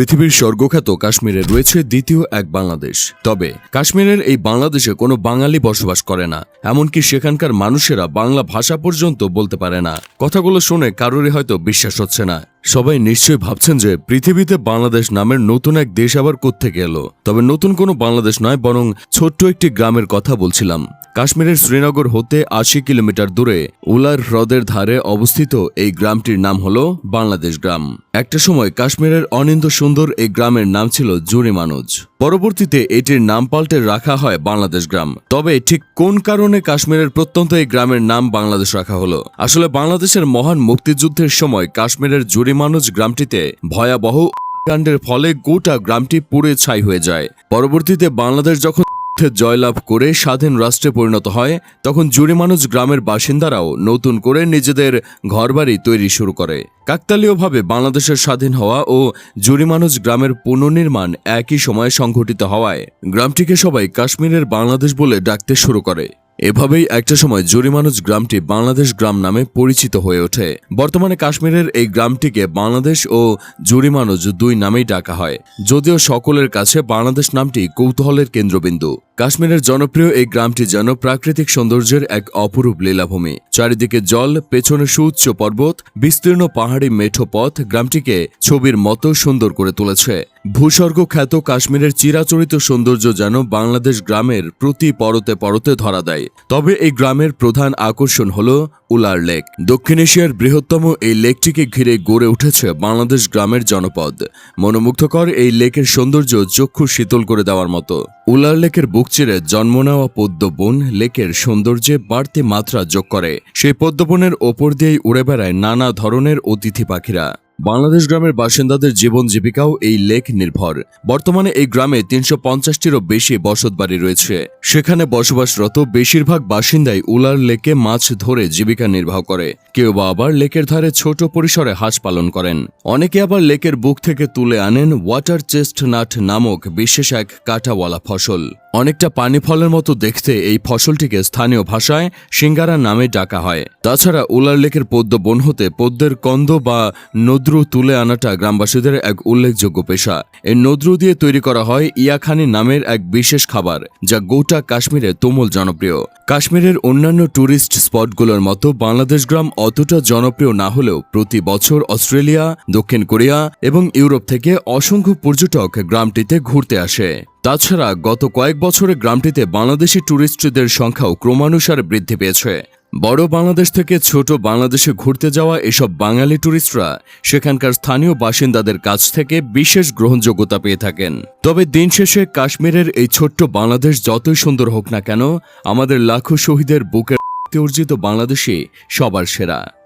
পৃথিবীর স্বর্গখ্যাত কাশ্মীরে রয়েছে দ্বিতীয় এক বাংলাদেশ। তবে কাশ্মীরের এই বাংলাদেশে কোনো বাঙালি বসবাস করে না, এমনকি সেখানকার মানুষেরা বাংলা ভাষা পর্যন্ত বলতে পারে না। কথাগুলো শুনে কারোরই হয়তো বিশ্বাস হচ্ছে না। সবাই নিশ্চয়ই ভাবছেন যে পৃথিবীতে বাংলাদেশ নামের নতুন এক দেশ আবার কোত্থেকে এলো। তবে নতুন কোনো বাংলাদেশ নয়, বরং ছোট্ট একটি গ্রামের কথা বলছিলাম। কাশ্মীরের শ্রীনগর হতে আশি কিলোমিটার দূরে উলার হ্রদের ধারে অবস্থিত এই গ্রামটির নাম হল বাংলাদেশ গ্রাম। একটা সময় কাশ্মীরের অনিন্দ সুন্দর এই গ্রামের নাম ছিল জুরি মানুজ। পরবর্তীতে এটির নাম পাল্টে রাখা হয় বাংলাদেশ গ্রাম। তবে ঠিক কোন কারণে কাশ্মীরের প্রত্যন্ত এই গ্রামের নাম বাংলাদেশ রাখা হলো? আসলে বাংলাদেশের মহান মুক্তিযুদ্ধের সময় কাশ্মীরের জুরি মানুজ গ্রামটিতে ভয়াবহ কাণ্ডের ফলে গোটা গ্রামটি পুড়ে ছাই হয়ে যায়। পরবর্তীতে বাংলাদেশ যখন যুদ্ধে জয়লাভ করে স্বাধীন রাষ্ট্রে পরিণত হয়, তখন জুড়ি মানুষ গ্রামের বাসিন্দারাও নতুন করে নিজেদের ঘরবাড়ি তৈরি শুরু করে। কাকতালীয়ভাবে বাংলাদেশের স্বাধীন হওয়া ও জুড়ি মানুষ গ্রামের পুনর্নির্মাণ একই সময়ে সংঘটিত হওয়ায় গ্রামটিকে সবাই কাশ্মীরের বাংলাদেশ বলে ডাকতে শুরু করে। এভাবেই একটা সময় জরিমানুজ গ্রামটি বাংলাদেশ গ্রাম নামে পরিচিত হয়ে ওঠে। বর্তমানে কাশ্মীরের এই গ্রামটিকে বাংলাদেশ ও জরিমানুজ দুই নামেই ডাকা হয়। যদিও সকলের কাছে বাংলাদেশ নামটি কৌতূহলের কেন্দ্রবিন্দু। কাশ্মীরের জনপ্রিয় এই গ্রামটি যেন প্রাকৃতিক সৌন্দর্যের এক অপরূপ লীলাভূমি। চারিদিকে জল, পেছনে সুউচ্চ পর্বত, বিস্তীর্ণ পাহাড়ি মেঠো পথ গ্রামটিকে ছবির মতো সুন্দর করে তুলেছে। ভূস্বর্গ খ্যাত কাশ্মীরের চিরাচরিত সৌন্দর্য যেন বাংলাদেশ গ্রামের প্রতি পরতে পরতে ধরা দেয়। তবে এই গ্রামের প্রধান আকর্ষণ হল উলার লেক। দক্ষিণ এশিয়ার বৃহত্তম এই লেকটিকে ঘিরে গড়ে উঠেছে বাংলাদেশ গ্রামের জনপদ। মনোমুগ্ধকর এই লেকের সৌন্দর্য চক্ষু শীতল করে দেওয়ার মতো। উলার লেকের বুক চিরে জন্ম নেওয়া পদ্মবন লেকের সৌন্দর্যে বাড়তি মাত্রা যোগ করে। সেই পদ্মবনের ওপর দিয়েই উড়ে বেড়ায় নানা ধরনের অতিথি পাখিরা। বাংলাদেশ গ্রামের বাসিন্দাদের জীবন জীবিকাও এই লেক নির্ভর। বর্তমানে এই গ্রামে তিনশো পঞ্চাশটিরও বেশি বসতবাড়ি রয়েছে। সেখানে বসবাসরত বেশিরভাগ বাসিন্দাই উলার লেকে মাছ ধরে জীবিকা নির্বাহ করে। কেউ বা আবার লেকের ধারে ছোট পরিসরে হাঁস পালন করেন। অনেকে আবার লেকের বুক থেকে তুলে আনেন ওয়াটার চেস্ট নাট নামক বিশেষ এক কাঁটাওয়ালা ফসল। অনেকটা পানি ফলের মতো দেখতে এই ফসলটিকে স্থানীয় ভাষায় সিঙ্গারা নামে ডাকা হয়। তাছাড়া উলার লেকের পদ্ম বন হতে পদ্মের কন্দ বা নদ্রু তুলে আনাটা গ্রামবাসীদের এক উল্লেখযোগ্য পেশা। এই নদ্রু দিয়ে তৈরি করা হয় ইয়াখানি নামের এক বিশেষ খাবার, যা গোটা কাশ্মীরে তুমুল জনপ্রিয়। কাশ্মীরের অন্যান্য ট্যুরিস্ট স্পটগুলোর মতো বাংলাদেশ গ্রাম অতটা জনপ্রিয় না হলেও প্রতি বছর অস্ট্রেলিয়া, দক্ষিণ কোরিয়া এবং ইউরোপ থেকে অসংখ্য পর্যটক গ্রামটিতে ঘুরতে আসে। তাছাড়া গত কয়েক বছরে গ্রামটিতে বাংলাদেশি ট্যুরিস্টদের সংখ্যাও ক্রমানুসারে বৃদ্ধি পেয়েছে। বড় বাংলাদেশ থেকে ছোট বাংলাদেশে ঘুরতে যাওয়া এসব বাঙালি ট্যুরিস্টরা সেখানকার স্থানীয় বাসিন্দাদের কাছ থেকে বিশেষ গ্রহণযোগ্যতা পেয়ে থাকেন। তবে দিন শেষে কাশ্মীরের এই ছোট্ট বাংলাদেশ যতই সুন্দর হোক না কেন, আমাদের লাখো শহীদের বুকের অর্জিত বাংলাদেশে সবার সেরা।